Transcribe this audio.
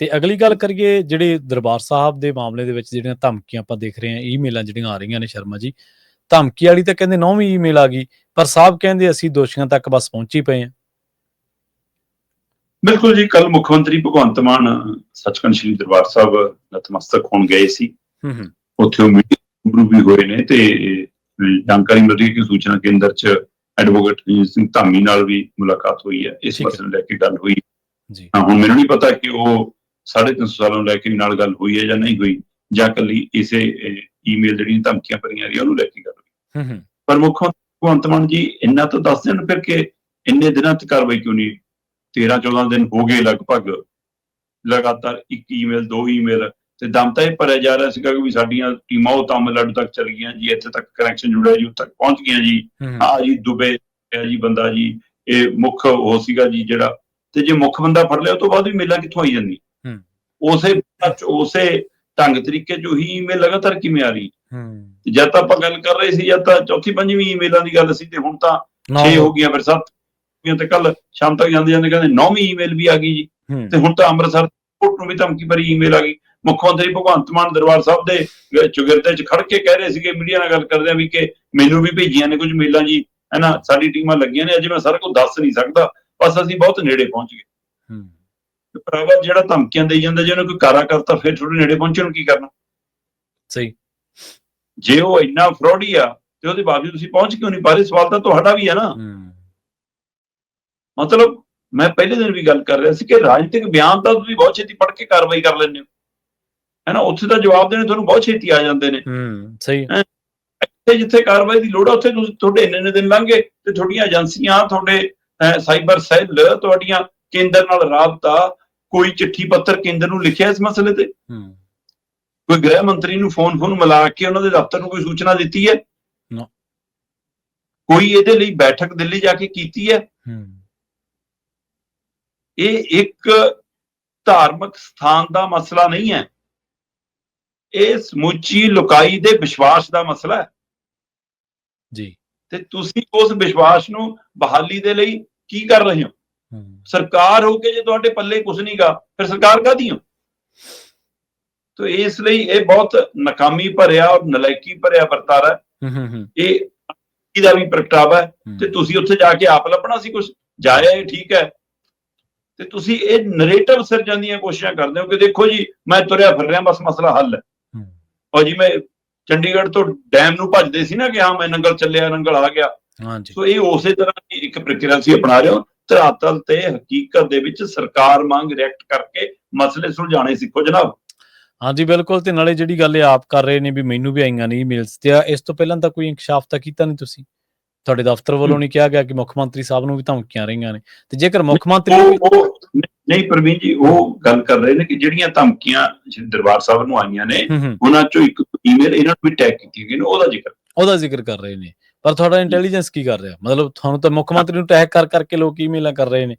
ਤੇ ਅਗਲੀ ਗੱਲ ਕਰੀਏ ਜਿਹੜੇ ਦਰਬਾਰ ਸਾਹਿਬ ਦੇ ਮਾਮਲੇ ਦੇ ਵਿੱਚ ਜਿਹੜੀਆਂ ਧਮਕੀਆਂ ਆਪਾਂ ਦੇਖ ਰਹੇ ਹਾਂ ਈਮੇਲਾਂ ਜਿਹੜੀਆਂ ਆ ਰਹੀਆਂ ਨੇ ਸ਼ਰਮਾ ਜੀ। ਧਮਕੀ ਵਾਲੀ ਤਾਂ ਕਹਿੰਦੇ ਨੌਵੀਂ ਈਮੇਲ ਆ ਗਈ ਪਰ ਸਾਹਿਬ ਕਹਿੰਦੇ ਅਸੀਂ ਦੋਸ਼ੀਆਂ ਤੱਕ ਬਸ ਪਹੁੰਚੀ ਪਏ ਹਾਂ। ਬਿਲਕੁਲ ਜੀ ਕੱਲ ਮੁੱਖ ਮੰਤਰੀ ਭਗਵੰਤ ਮਾਨ ਸੱਚਖੰਡ ਸ੍ਰੀ ਦਰਬਾਰ ਸਾਹਿਬ ਨਤਮਸਤਕ ਹੋਣ ਗਏ ਸੀ। ਹੂੰ ਹੂੰ। ਉੱਥੇ ਉਹ ਮੀਟਿੰਗ ਵੀ ਹੋਏ ਨੇ ਤੇ ਜਾਣਕਾਰੀ ਮਿਲ ਰਹੀ ਹੈ ਕਿ ਸੂਚਨਾ ਕੇਂਦਰ 'ਚ ਐਡਵੋਕੇਟ ਸਿੰਘ ਧਾਮੀ ਨਾਲ ਵੀ ਮੁਲਾਕਾਤ ਹੋਈ ਹੈ। ਇਸ। ਮਸਲੇ ਲੈ ਕੇ ਗੱਲ ਹੋਈ। ਜੀ। ਹਾਂ, ਹੁਣ ਮੈਨੂੰ ਨਹੀਂ ਪਤਾ ਕਿ ਉਹ 350 ਸਾਲਾਂ ਨੂੰ ਲੈ ਕੇ ਨਾਲ ਗੱਲ ਹੋਈ ਹੈ ਜਾਂ ਨਹੀਂ ਹੋਈ ਜਾਂ ਕੱਲੀ ਇਸੇ ਈਮੇਲ ਜਿਹੜੀਆਂ ਧਮਕੀਆਂ ਭਰੀਆਂ ਰਹੀਆਂ ਉਹਨੂੰ ਲੈ ਕੇ ਗੱਲ ਹੋਈ। ਹੂੰ ਹੂੰ। ਪਰ ਮੁੱਖ ਭਗਵੰਤ ਮਾਨ ਜੀ ਇੰਨਾ ਤਾਂ ਦੱਸ ਦੇਣ ਫਿਰ ਕਿ ਇੰਨੇ ਦਿਨਾਂ ਤੱਕ ਕਾਰਵਾਈ ਕਿਉਂ ਨਹੀਂ 13 14 ਦਿਨ ਹੋ ਗਏ ਲਗਭਗ। ਲਗਾਤਾਰ ਇੱਕ ਈਮੇਲ ਦੋ ਈਮੇਲ ਤੇ ਦਮ ਤਾਂ ਇਹ ਭਰਿਆ ਜਾ ਰਿਹਾ ਸੀਗਾ ਕਿ ਵੀ ਸਾਡੀਆਂ ਟੀਮਾਂ ਉਹ ਤਾਮਿਲਨਾਡੂ ਤੱਕ ਚਲ ਗਈਆਂ ਜੀ ਇੱਥੇ ਤੱਕ ਕਨੈਕਸ਼ਨ ਜੁੜਿਆ ਜੀ ਉੱਥੇ ਤੱਕ ਪਹੁੰਚ ਗਈਆਂ ਜੀ। ਆ ਜੀ ਦੁਬੇ ਹੈ ਜੀ ਬੰਦਾ ਜੀ ਇਹ ਮੁੱਖ ਉਹ ਸੀਗਾ ਜੀ ਜਿਹੜਾ ਤੇ ਜੇ ਮੁੱਖ ਬੰਦਾ ਫੜ ਲਿਆ ਉਹ ਤੋਂ ਬਾਅਦ ਵੀ ਮੇਲਾਂ ਕਿੱਥੋਂ ਆਈ ਜਾਂਦੀ। ਉਸੇ ਉਸੇ ਢੰਗ ਤਰੀਕੇ ਜੋ ਹੀ ਈਮੇਲ ਲਗਾਤਾਰ ਕਿਵੇਂ ਆ ਰਹੀ ਹੂੰ। ਜਦ ਤਾਂ ਆਪਾਂ ਗੱਲ ਕਰ ਰਹੇ ਸੀ ਜਦ ਤਾਂ ਚੌਥੀ ਪੰਜਵੀਂ ਈਮੇਲਾਂ ਦੀ ਗੱਲ ਸੀ ਤੇ ਹੁਣ ਤਾਂ ਨੌਂ 6 ਹੋ ਗਈਆਂ ਫਿਰ 7 ਹੋ ਗਈਆਂ ਤੇ ਕੱਲ ਸ਼ਾਮ ਤੱਕ ਜਾਂਦੇ ਜਾਂਦੇ ਕਹਿੰਦੇ ਨੌਵੀਂ ਈਮੇਲ ਵੀ ਆ ਗਈ ਜੀ। ਤੇ ਹੁਣ ਤਾਂ ਅੰਮ੍ਰਿਤਸਰ ਕੋਰਟ ਨੂੰ ਵੀ ਧਮਕੀ ਭਰੀ ਈਮੇਲ ਆ ਗਈ। ਮੁੱਖ ਮੰਤਰੀ ਭਗਵੰਤ ਮਾਨ ਦਰਬਾਰ ਸਾਹਿਬ ਦੇ ਚੁਗਿਰਦੇ 'ਚ ਖੜ ਕੇ ਕਹਿ ਰਹੇ ਸੀਗੇ ਮੀਡੀਆ ਨਾਲ ਗੱਲ ਕਰਦੇ ਆ ਵੀ ਕਿ ਮੈਨੂੰ ਵੀ ਭੇਜੀਆਂ ਨੇ ਕੁਝ ਮੇਲਾਂ ਜੀ। ਹੈਨਾ ਸਾਡੀ ਟੀਮਾਂ ਲੱਗੀਆਂ ਨੇ ਅਜੇ ਮੈਂ ਸਾਰਾ ਕੁਝ ਦੱਸ ਨਹੀਂ ਸਕਦਾ। ਬਸ ਅਸੀਂ ਬਹੁਤ ਨੇੜੇ ਪਹੁੰਚ ਗਏ। ਹੂੰ। ਭਰਾਵਾ ਜਿਹੜਾ ਧਮਕੀਆਂ ਦੇਈ ਜਾਂਦਾ ਜੇ ਉਹਨੇ ਕੋਈ ਕਾਰਾ ਕਰਤਾ ਫਿਰ ਥੋੜੇ ਨੇੜੇ ਪਹੁੰਚਣ ਨੂੰ ਕੀ ਕਰਨਾ? ਸਹੀ। ਜੇ ਉਹ ਇੰਨਾ ਫਰੋਡੀ ਆ ਤੇ ਉਹਦੇ ਬਾਵਜੂਦ ਤੁਸੀਂ ਪਹੁੰਚ ਕਿਉਂ ਨਹੀਂ? ਪਾ ਰਹੇ ਸਵਾਲ ਤਾਂ ਤੁਹਾਡਾ ਵੀ ਹੈ ਨਾ। ਮਤਲਬ ਮੈਂ ਪਹਿਲੇ ਦਿਨ ਵੀ ਗੱਲ ਕਰ ਰਿਹਾ ਸੀ ਕਿ ਰਾਜਨੀਤਿਕ ਬਿਆਨ ਤਾਂ ਤੁਸੀਂ ਬਹੁਤ ਛੇਤੀ ਪੜ੍ਹ ਕੇ ਕਾਰਵਾਈ ਕਰ ਲੈਂਦੇ ਹੋ। ਹੈਨਾ ਉੱਥੇ ਤਾਂ ਜਵਾਬ ਦੇਣੇ ਤੁਹਾਨੂੰ ਬਹੁਤ ਛੇਤੀ ਆ ਜਾਂਦੇ ਨੇ। ਹੂੰ ਸਹੀ। ਤੇ ਜਿੱਥੇ ਕਾਰਵਾਈ ਦੀ ਲੋੜ ਆ ਉੱਥੇ ਤੁਸੀਂ ਤੁਹਾਡੇ ਇੰਨੇ ਇੰਨੇ ਦਿਨ ਲੰਘੇ ਤੇ ਤੁਹਾਡੀਆਂ ਏਜੰਸੀਆਂ ਤੁਹਾਡੇ ਸਾਈਬਰ ਸੈੱਲ ਤੁਹਾਡੀਆਂ ਕੇਂਦਰ ਨਾਲ ਰਾਬਤਾ ਕੋਈ ਚਿੱਠੀ ਪੱਤਰ ਕੇਂਦਰ ਨੂੰ ਲਿਖਿਆ ਇਸ ਮਸਲੇ ਤੇ? ਹੂੰ। ਕੋਈ ਗ੍ਰਹਿ ਮੰਤਰੀ ਨੂੰ ਫੋਨ ਫੋਨ ਮਿਲਾ ਕੇ ਉਹਨਾਂ ਦੇ ਦਫ਼ਤਰ ਨੂੰ ਕੋਈ ਸੂਚਨਾ ਦਿੱਤੀ ਹੈ? ਨਾ। ਕੋਈ ਇਹਦੇ ਲਈ ਬੈਠਕ ਦਿੱਲੀ ਜਾ ਕੇ ਕੀਤੀ ਹੈ? ਹੂੰ। ਇਹ ਇੱਕ ਧਾਰਮਿਕ ਸਥਾਨ ਦਾ ਮਸਲਾ ਨਹੀਂ ਹੈ। ਇਹ ਸਮੁੱਚੀ ਲੁਕਾਈ ਦੇ ਵਿਸ਼ਵਾਸ ਦਾ ਮਸਲਾ ਹੈ। ਜੀ। ਤੇ ਤੁਸੀਂ ਉਸ ਵਿਸ਼ਵਾਸ ਨੂੰ ਬਹਾਲੀ ਦੇ ਲਈ ਕੀ ਕਰ ਰਹੇ ਹੋ? ਹੂੰ ਸਰਕਾਰ ਹੋ ਕੇ ਜੇ ਤੁਹਾਡੇ ਪੱਲੇ ਕੁਝ ਨਹੀਂਗਾ ਫਿਰ ਸਰਕਾਰ ਕਾਹਦੀ ਹੋ ਤੋ ਇਸ ਲਈ ਇਹ ਬਹੁਤ ਨਾਕਾਮੀ ਭਰਿਆ ਔਰ ਨਲਾਇਕੀ ਭਰਿਆ ਵਰਤਾਰਾ ਹੈ। ਹੂੰ ਹੂੰ ਇਹ ਇਹਦਾ ਵੀ ਪ੍ਰਗਟਾਵਾ ਤੇ ਤੁਸੀਂ ਉੱਥੇ ਜਾ ਕੇ ਆਪ ਲੱਭਣਾ ਸੀ ਕੁਝ ਜਾਇਆ ਇਹ ਠੀਕ ਹੈ। ਤੇ ਤੁਸੀਂ ਇਹ ਨਰੇਟਿਵ ਸਿਰਜਣ ਦੀਆਂ ਕੋਸ਼ਿਸ਼ਾਂ ਕਰਦੇ ਹੋ ਕਿ ਦੇਖੋ ਜੀ ਮੈਂ ਤੁਰਿਆ ਫਿਰ ਰਿਹਾ ਬਸ ਮਸਲਾ ਹੱਲ ਹੈ। ਹੂੰ। ਔਰ ਜੀ ਮੈਂ ਚੰਡੀਗੜ੍ਹ ਤੋਂ ਡੈਮ ਨੂੰ ਭੱਜਦੇ ਸੀ ਨਾ ਕਿ ਹਾਂ ਮੈਂ ਨੰਗਲ ਚੱਲਿਆ ਨੰਗਲ ਆ ਗਿਆ। ਹਾਂਜੀ। ਸੋ ਇਹ ਉਸੇ ਤਰ੍ਹਾਂ ਦੀ ਇੱਕ ਪ੍ਰਕਿਰਿਆ ਸੀ ਅਪਣਾ ਰਹੇ ਹੋ। ਧਰਾਤਲ ਤੇ ਹਕੀਕਤ ਦੇ ਵਿੱਚ ਸਰਕਾਰ ਮੰਗ ਰਿਐਕਟ ਕਰਕੇ ਮਸਲੇ ਸੁਲਝਾਣੇ ਸਿੱਖੋ ਜਨਾਬ। ਹਾਂਜੀ ਬਿਲਕੁਲ ਤੇ ਨਾਲੇ ਜਿਹੜੀ ਗੱਲ ਇਹ ਆਪ ਕਰ ਰਹੇ ਨੇ ਵੀ ਮੈਨੂੰ ਵੀ ਆਈਆਂ ਨਹੀਂ ਈਮੇਲਸ ਤੇ ਆ, ਇਸ ਤੋਂ ਪਹਿਲਾਂ ਤਾਂ ਕੋਈ ਇਨਕਸ਼ਾਫ ਤਾਂ ਕੀਤਾ ਨਹੀਂ ਤੁਸੀਂ? ਤੁਹਾਡੇ ਦਫ਼ਤਰ ਵੱਲੋਂ ਨਹੀਂ ਕਿਹਾ ਗਿਆ ਕਿ ਮੁੱਖ ਮੰਤਰੀ ਸਾਹਿਬ ਨੂੰ ਵੀ ਧਮਕੀਆਂ ਰਹੀਆਂ ਨੇ? ਤੇ ਜੇਕਰ ਮੁੱਖ ਮੰਤਰੀ ਨਹੀਂ ਪ੍ਰਵੀਨ ਜੀ ਉਹ ਗੱਲ ਕਰ ਰਹੇ ਨੇ ਕਿ ਜਿਹੜੀਆਂ ਧਮਕੀਆਂ ਦਰਬਾਰ ਸਾਹਿਬ ਨੂੰ ਆਈਆਂ ਨੇ ਉਹਨਾਂ ਚੋਂ ਇੱਕ ਈਮੇਲ ਇਹਨਾਂ ਨੂੰ ਵੀ ਟੈਗ ਕੀਤੀ ਗਈ ਨੇ ਉਹਦਾ ਜ਼ਿਕਰ ਉਹਦਾ ਜ਼ਿਕਰ ਕਰ ਰਹੇ ਨੇ ਪਰ ਤੁਹਾਡਾ ਇੰਟੈਲੀਜੈਂਸ ਕੀ ਕਰ ਰਿਹਾ? ਮਤਲਬ ਤੁਹਾਨੂੰ ਤਾਂ ਮੁੱਖ ਮੰਤਰੀ ਨੂੰ ਟੈਗ ਕਰ ਕਰਕੇ ਲੋਕ ਈਮੇਲਾਂ ਕਰ ਰਹੇ ਨੇ।